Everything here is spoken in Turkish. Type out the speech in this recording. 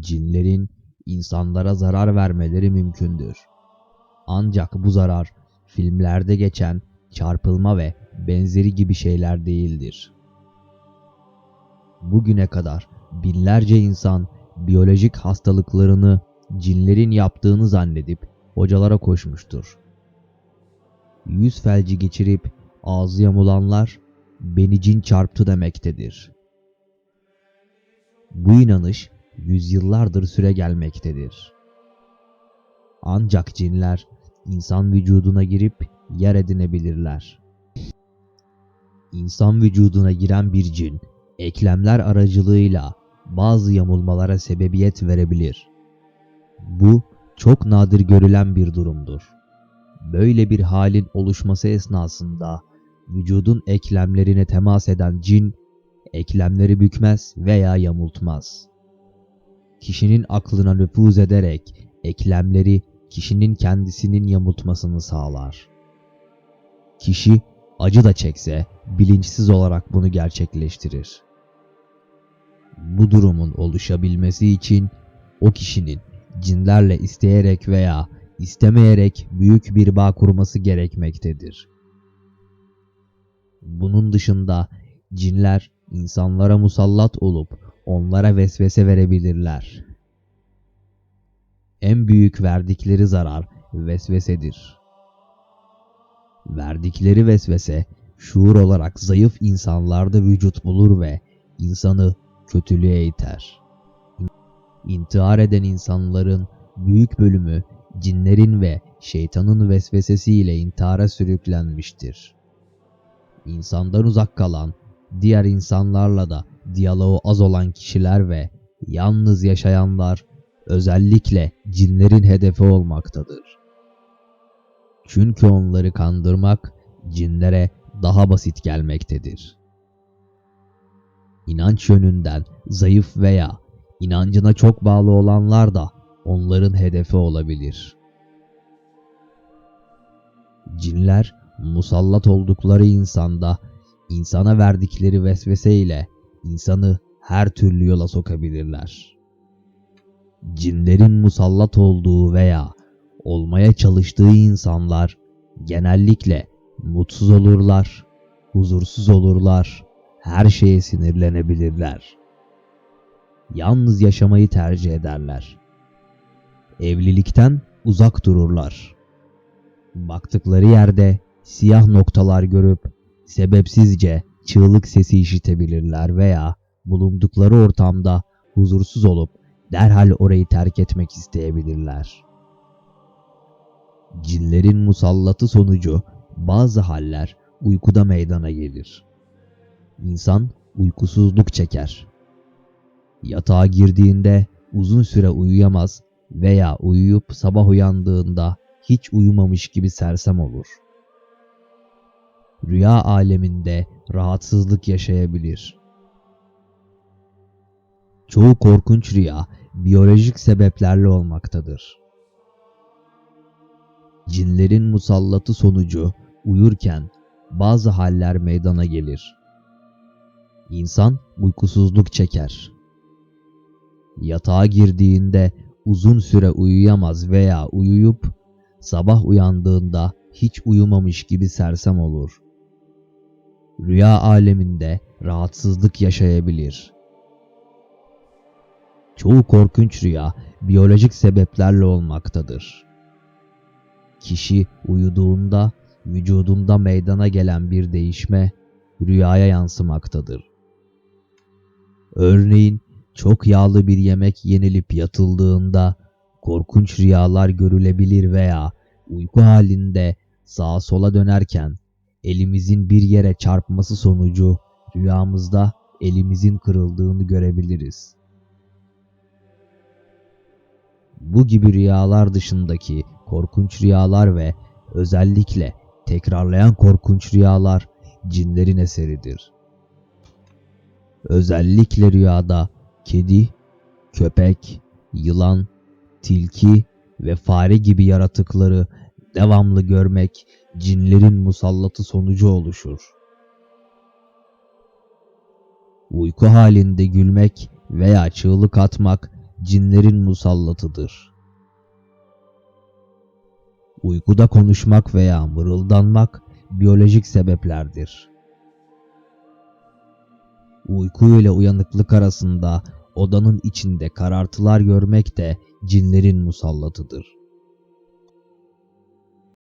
cinlerin insanlara zarar vermeleri mümkündür. Ancak bu zarar filmlerde geçen çarpılma ve benzeri gibi şeyler değildir. Bugüne kadar binlerce insan biyolojik hastalıklarını cinlerin yaptığını zannedip hocalara koşmuştur. Yüz felci geçirip ağzı yamulanlar beni cin çarptı demektedir. Bu inanış yüzyıllardır süre gelmektedir. Ancak cinler insan vücuduna girip yer edinebilirler. İnsan vücuduna giren bir cin, eklemler aracılığıyla bazı yamulmalara sebebiyet verebilir. Bu çok nadir görülen bir durumdur. Böyle bir halin oluşması esnasında vücudun eklemlerine temas eden cin, eklemleri bükmez veya yamultmaz. Kişinin aklına nüfuz ederek eklemleri kişinin kendisinin yamultmasını sağlar. Kişi acı da çekse bilinçsiz olarak bunu gerçekleştirir. Bu durumun oluşabilmesi için o kişinin cinlerle isteyerek veya istemeyerek büyük bir bağ kurması gerekmektedir. Bunun dışında cinler insanlara musallat olup onlara vesvese verebilirler. En büyük verdikleri zarar vesvesedir. Verdikleri vesvese şuur olarak zayıf insanlarda vücut bulur ve insanı kötülüğe iter. İntihar eden insanların büyük bölümü cinlerin ve şeytanın vesvesesiyle intihara sürüklenmiştir. İnsandan uzak kalan, diğer insanlarla da diyaloğu az olan kişiler ve yalnız yaşayanlar özellikle cinlerin hedefi olmaktadır. Çünkü onları kandırmak cinlere daha basit gelmektedir. İnanç yönünden zayıf veya inancına çok bağlı olanlar da onların hedefi olabilir. Cinler musallat oldukları insanda insana verdikleri vesvese ile insanı her türlü yola sokabilirler. Cinlerin musallat olduğu veya olmaya çalıştığı insanlar genellikle mutsuz olurlar, huzursuz olurlar, her şeye sinirlenebilirler. Yalnız yaşamayı tercih ederler. Evlilikten uzak dururlar. Baktıkları yerde siyah noktalar görüp sebepsizce çığlık sesi işitebilirler veya bulundukları ortamda huzursuz olup derhal orayı terk etmek isteyebilirler. Cinlerin musallatı sonucu bazı haller uykuda meydana gelir. İnsan uykusuzluk çeker. Yatağa girdiğinde uzun süre uyuyamaz veya uyuyup sabah uyandığında hiç uyumamış gibi sersem olur. Rüya aleminde rahatsızlık yaşayabilir. Çoğu korkunç rüya biyolojik sebeplerle olmaktadır. Cinlerin musallatı sonucu uyurken bazı haller meydana gelir. İnsan uykusuzluk çeker. Yatağa girdiğinde uzun süre uyuyamaz veya uyuyup sabah uyandığında hiç uyumamış gibi sersem olur. Rüya aleminde rahatsızlık yaşayabilir. Çoğu korkunç rüya biyolojik sebeplerle olmaktadır. Kişi uyuduğunda vücudunda meydana gelen bir değişme rüyaya yansımaktadır. Örneğin çok yağlı bir yemek yenilip yatıldığında korkunç rüyalar görülebilir veya uyku halinde sağa sola dönerken elimizin bir yere çarpması sonucu rüyamızda elimizin kırıldığını görebiliriz. Bu gibi rüyalar dışındaki korkunç rüyalar ve özellikle tekrarlayan korkunç rüyalar cinlerin eseridir. Özellikle rüyada kedi, köpek, yılan, tilki ve fare gibi yaratıkları devamlı görmek cinlerin musallatı sonucu oluşur. Uyku halinde gülmek veya çığlık atmak cinlerin musallatıdır. Uykuda konuşmak veya mırıldanmak biyolojik sebeplerdir. Uyku ile uyanıklık arasında odanın içinde karartılar görmek de cinlerin musallatıdır.